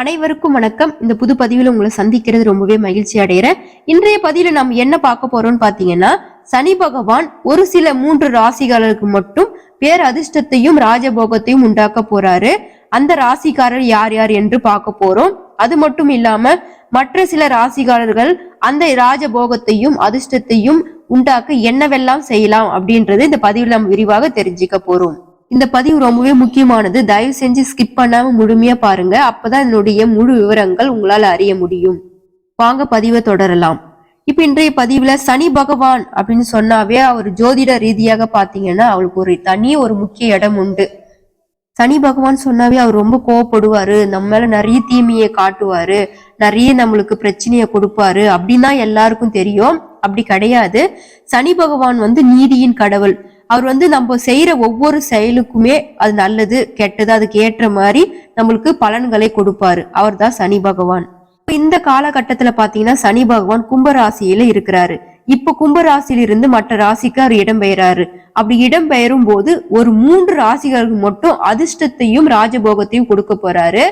அனைவருக்கும் வணக்கம். இந்த புது பதிவில் உங்களை சந்திக்கிறது ரொம்பவே மகிழ்ச்சி அடைகிறேன். இன்றைய பதிவில் நம்ம என்ன பார்க்க போறோம்னு பாத்தீங்கன்னா சனி பகவான் ஒரு சில மூன்று ராசிகாரருக்கு மட்டும் பேர் அதிர்ஷ்டத்தையும் ராஜபோகத்தையும் உண்டாக்க போறாரு. அந்த ராசிக்காரர் யார் யார் என்று பார்க்க போறோம். அது மட்டும் இல்லாம மற்ற சில ராசிகாரர்கள் அந்த ராஜபோகத்தையும் அதிர்ஷ்டத்தையும் உண்டாக்க என்னவெல்லாம் செய்யலாம் அப்படின்றது இந்த பதிவில் நம்ம விரிவாக தெரிஞ்சுக்க போறோம். இந்த பதிவு ரொம்பவே முக்கியமானது. தயவு செஞ்சு ஸ்கிப் பண்ணாம முழுமையா பாருங்க. அப்பதான் என்னுடைய முழு விவரங்கள் உங்களால் அறிய முடியும். வாங்க பதிவை தொடரலாம். இப்ப இன்றைய பதிவுல சனி பகவான் அப்படின்னு சொன்னாவே அவர் ஜோதிட ரீதியாக பாத்தீங்கன்னா அவருக்கு ஒரு தனி ஒரு முக்கிய இடம் உண்டு. சனி பகவான் சொன்னாவே அவர் ரொம்ப கோவப்படுவாரு. நம்ம மேல நிறைய தீமையை காட்டுவாரு. நிறைய நம்மளுக்கு பிரச்சனையை கொடுப்பாரு. அப்படின்னு தான் எல்லாருக்கும் தெரியும். அப்படி கிடையாது. சனி பகவான் வந்து நீதியின் கடவுள். அவர் வந்து நம்ம செய்யற ஒவ்வொரு செயலுக்குமே அது நல்லது கெட்டது அதுக்கு ஏற்ற மாதிரி நம்மளுக்கு பலன்களை கொடுப்பாரு. அவர் தான் சனி பகவான். இந்த காலகட்டத்துல பாத்தீங்கன்னா சனி பகவான் கும்பராசியில இருக்கிறாரு. இப்ப கும்பராசியிலிருந்து மற்ற ராசிக்கு அவர் இடம்பெயராரு. அப்படி இடம்பெயரும் போது ஒரு மூன்று ராசிகளுக்கு மட்டும் அதிர்ஷ்டத்தையும் ராஜபோகத்தையும் கொடுக்க போறாரு.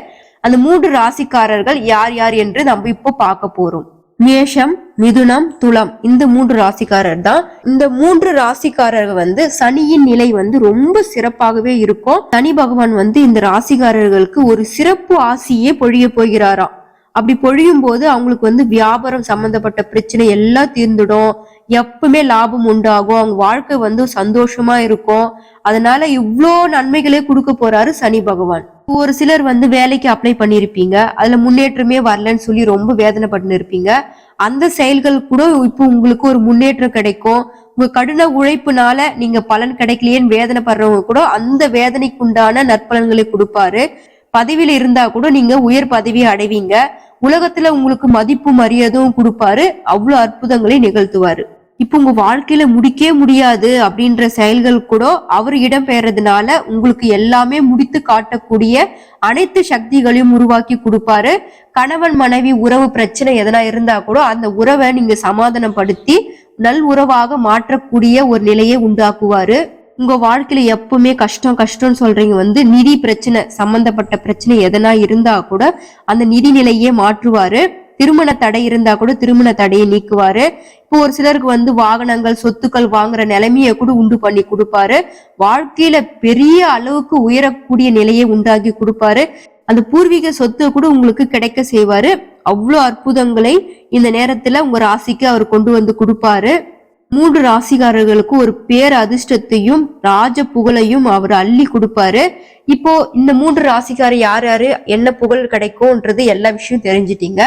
அந்த மூன்று ராசிக்காரர்கள் யார் யார் என்று நம்ம இப்போ பார்க்க போறோம். மேஷம் மிதுனம் துளம் இந்த மூன்று ராசிக்காரர் தான். இந்த மூன்று ராசிக்காரர் வந்து சனியின் நிலை வந்து ரொம்ப சிறப்பாகவே இருக்கும். சனி பகவான் வந்து இந்த ராசிக்காரர்களுக்கு ஒரு சிறப்பு ஆசியே பொழிய போகிறாராம். அப்படி பொழியும் போது அவங்களுக்கு வந்து வியாபாரம் சம்பந்தப்பட்ட பிரச்சனை எல்லாம் தீர்ந்துடும். எப்பவுமே லாபம் உண்டாகும். அவங்க வாழ்க்கை வந்து சந்தோஷமா இருக்கும். அதனால இவ்வளோ நன்மைகளே கொடுக்க போறாரு சனி பகவான். ஒரு சிலர் வந்து வேலைக்கு அப்ளை பண்ணியிருப்பீங்க அதுல முன்னேற்றமே வரலன்னு சொல்லி ரொம்ப வேதனைப்பட்டு இருப்பீங்க அந்த செயல்கள் கூட இப்போ உங்களுக்கு ஒரு முன்னேற்றம் கிடைக்கும். உங்க கடின உழைப்புனால நீங்க பலன் கிடைக்கலையேன்னு வேதனைப்படுறவங்க கூட அந்த வேதனைக்குண்டான நற்பலன்களை கொடுப்பாரு. பதவியில இருந்தா கூட நீங்க உயர் பதவியை அடைவீங்க. உலகத்துல உங்களுக்கு மதிப்பு மரியாதையும் கொடுப்பாரு. அவ்வளவு அற்புதங்களை நிகழ்த்துவாரு. இப்போ உங்க வாழ்க்கையில முடிக்கவே முடியாது அப்படின்ற செயல்கள் கூட அவர் இடம் பெயர்றதுனால உங்களுக்கு எல்லாமே முடித்து காட்டக்கூடிய அனைத்து சக்திகளையும் உருவாக்கி கொடுப்பாரு. கணவன் மனைவி உறவு பிரச்சனை எதனா இருந்தா கூட அந்த உறவை நீங்க சமாதானப்படுத்தி நல் உறவாக மாற்றக்கூடிய ஒரு நிலையை உண்டாக்குவாரு. உங்க வாழ்க்கையில எப்பவுமே கஷ்டம் கஷ்டம்னு சொல்றீங்க. வந்து நிதி பிரச்சனை சம்பந்தப்பட்ட பிரச்சனை எதனா இருந்தா கூட அந்த நிதி நிலையே மாற்றுவாரு. திருமண தடை இருந்தா கூட திருமண தடையை நீக்குவாரு. இப்போ ஒரு சிலருக்கு வந்து வாகனங்கள் சொத்துக்கள் வாங்குற நிலைமையை கூட உண்டு பண்ணி கொடுப்பாரு. வாழ்க்கையில பெரிய அளவுக்கு உயரக்கூடிய நிலையை உண்டாக்கி கொடுப்பாரு. அந்த பூர்வீக சொத்து கூட உங்களுக்கு கிடைக்க செய்வாரு. அவ்வளோ அற்புதங்களை இந்த நேரத்துல உங்க ராசிக்கு அவர் கொண்டு வந்து கொடுப்பாரு. மூன்று ராசிக்காரர்களுக்கு ஒரு பேர் அதிர்ஷ்டத்தையும் ராஜ புகழையும் அவர் அள்ளி கொடுப்பாரு. இப்போ இந்த மூன்று ராசிக்காரர் யார் யாரு என்ன புகழ் கிடைக்கும்ன்றது எல்லா விஷயம் தெரிஞ்சிட்டீங்க.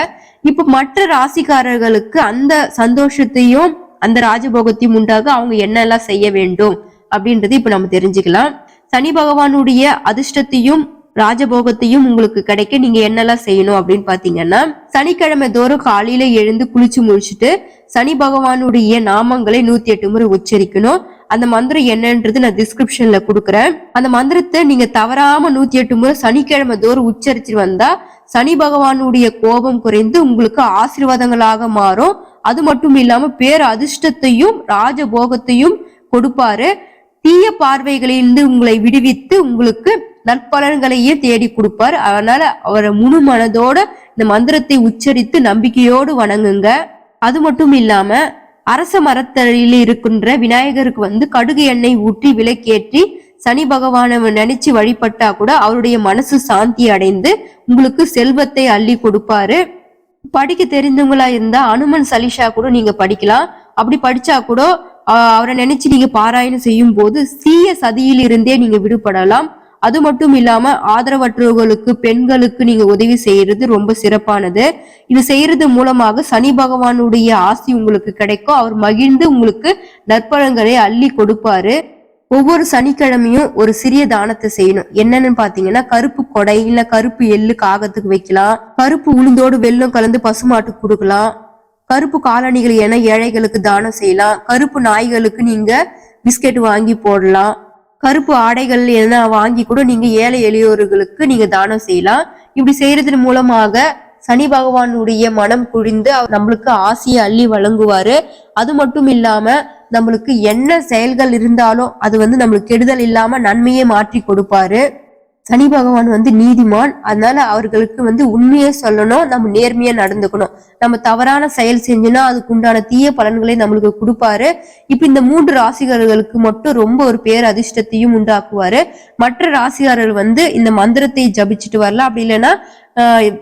இப்போ மற்ற ராசிக்காரர்களுக்கு அந்த சந்தோஷத்தையும் அந்த ராஜபோகத்தையும் உண்டாக அவங்க என்னெல்லாம் செய்ய வேண்டும் அப்படின்றது இப்ப நம்ம தெரிஞ்சுக்கலாம். சனி பகவானுடைய அதிர்ஷ்டத்தையும் ராஜபோகத்தையும் உங்களுக்கு கிடைக்க நீங்க என்னெல்லாம் செய்யணும் அப்படின்னு பாத்தீங்கன்னா சனிக்கிழமை தோறும் காலையில எழுந்து குளிச்சு முடிச்சுட்டு சனி பகவானுடைய நாமங்களை நூத்தி எட்டு முறை உச்சரிக்கணும். அந்த மந்திரம் என்னன்றது நான் டிஸ்கிரிப்ஷன்ல கொடுக்குறேன். அந்த மந்திரத்தை நீங்க தவறாம நூத்தி எட்டு முறை சனிக்கிழமை தோறும் உச்சரிச்சு வந்தா சனி பகவானுடைய கோபம் குறைந்து உங்களுக்கு ஆசீர்வாதங்களாக மாறும். அது மட்டும் இல்லாம பேர் அதிர்ஷ்டத்தையும் ராஜபோகத்தையும் கொடுப்பாரு. தீய பார்வைகளிலிருந்து உங்களை விடுவித்து உங்களுக்கு நற்பலன்களையே தேடி கொடுப்பார். அதனால அவரை முழு மனதோட இந்த மந்திரத்தை உச்சரித்து நம்பிக்கையோடு வணங்குங்க. அது மட்டும் இல்லாம அரச மரத்தடியில் இருக்கின்ற விநாயகருக்கு வந்து கடுகு எண்ணெய் ஊற்றி விளக்கேற்றி சனி பகவானை நினைச்சு வழிபட்டா கூட அவருடைய மனசு சாந்தி அடைந்து உங்களுக்கு செல்வத்தை அள்ளி கொடுப்பாரு. படிக்க தெரிந்தவங்களா இருந்தா அனுமன் சலிஷா கூட நீங்க படிக்கலாம். அப்படி படிச்சா கூட அவரை நினைச்சு நீங்க பாராயணம் செய்யும் போது தீய சதியில் இருந்தே நீங்க விடுபடலாம். அது மட்டும் இல்லாம ஆதரவற்றவர்களுக்கு பெண்களுக்கு நீங்க உதவி செய்யறது ரொம்ப சிறப்பானது. இது செய்யறது மூலமாக சனி பகவானுடைய ஆசி உங்களுக்கு கிடைக்கும். அவர் மகிழ்ந்து உங்களுக்கு நற்பழங்களை அள்ளி கொடுப்பாரு. ஒவ்வொரு சனிக்கிழமையும் ஒரு சிறிய தானத்தை செய்யணும். என்னன்னு பாத்தீங்கன்னா கருப்பு கொடை இல்ல கருப்பு எள்ளு காகத்துக்கு வைக்கலாம். கருப்பு உளுந்தோடு வெல்லம் கலந்து பசுமாட்டுக்கு கொடுக்கலாம். கருப்பு காலணிகள் என ஏழைகளுக்கு தானம் செய்யலாம். கருப்பு நாய்களுக்கு நீங்க பிஸ்கெட் வாங்கி போடலாம். கருப்பு ஆடைகள் எதனா வாங்கி கூட நீங்க ஏழை எளியோர்களுக்கு நீங்க தானம் செய்யலாம். இப்படி செய்யறதன் மூலமாக சனி பகவானுடைய மனம் குழிந்து அவர் நம்மளுக்கு ஆசையை அள்ளி வழங்குவாரு. அது மட்டும் இல்லாம நம்மளுக்கு என்ன செயல்கள் இருந்தாலும் அது வந்து நம்மளுக்கு கெடுதல் இல்லாம நன்மையை மாற்றி கொடுப்பாரு. சனி பகவான் வந்து நீதிமான். அதனால அவர்களுக்கு வந்து உண்மையை சொல்லணும் நம்ம நேர்மையா நடந்துக்கணும். நம்ம தவறான செயல் செஞ்சோம்னா அதுக்கு உண்டான தீய பலன்களை நம்மளுக்கு கொடுப்பாரு. இப்ப இந்த மூன்று ராசிகாரர்களுக்கு மட்டும் ரொம்ப ஒரு பேர் அதிர்ஷ்டத்தையும் உண்டாக்குவாரு. மற்ற ராசிகாரர்கள் வந்து இந்த மந்திரத்தை ஜபிச்சுட்டு வரலாம். அப்படி இல்லைன்னா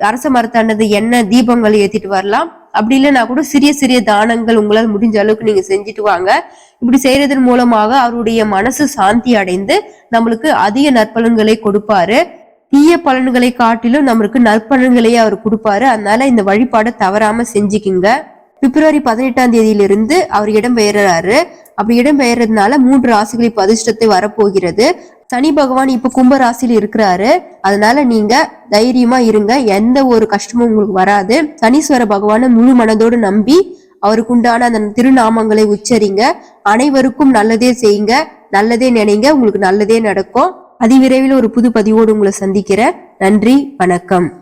அரச மரத்தாண்டது எண்ணெய் தீபங்களை ஏத்திட்டு வரலாம். அப்படி இல்லைன்னா கூட சிறிய சிறிய தானங்கள் உங்களால் முடிஞ்ச அளவுக்கு நீங்க செஞ்சுட்டு வாங்க. இப்படி செய்யறதன் மூலமாக அவருடைய மனசு சாந்தி அடைந்து நம்மளுக்கு அதிக நற்பலன்களை கொடுப்பாரு. தீய பலன்களை காட்டிலும் நம்மளுக்கு நற்பலன்களையே அவர் கொடுப்பாரு. அதனால இந்த வழிபாடை தவறாம செஞ்சுக்கிங்க. பிப்ரவரி பதினெட்டாம் தேதியிலிருந்து அவர் இடம் பெயர்றாரு அப்படி இடம் பெயர்றதுனால மூன்று ராசிகள் இப்ப அதிர்ஷ்டத்தை வரப்போகிறது. சனி பகவான் இப்ப கும்ப ராசியில் இருக்கிறாரு. அதனால நீங்க தைரியமா இருங்க. எந்த ஒரு கஷ்டமும் உங்களுக்கு வராது. சனீஸ்வர பகவானை முழு மனதோடு நம்பி அவருக்கு உண்டான அந்த திருநாமங்களை உச்சரிங்க. அனைவருக்கும் நல்லதே செய்யுங்க. நல்லதே நினைங்க. உங்களுக்கு நல்லதே நடக்கும். அதிவிரைவில் ஒரு புது பதிவோடு உங்களை சந்திக்கிறேன். நன்றி. வணக்கம்.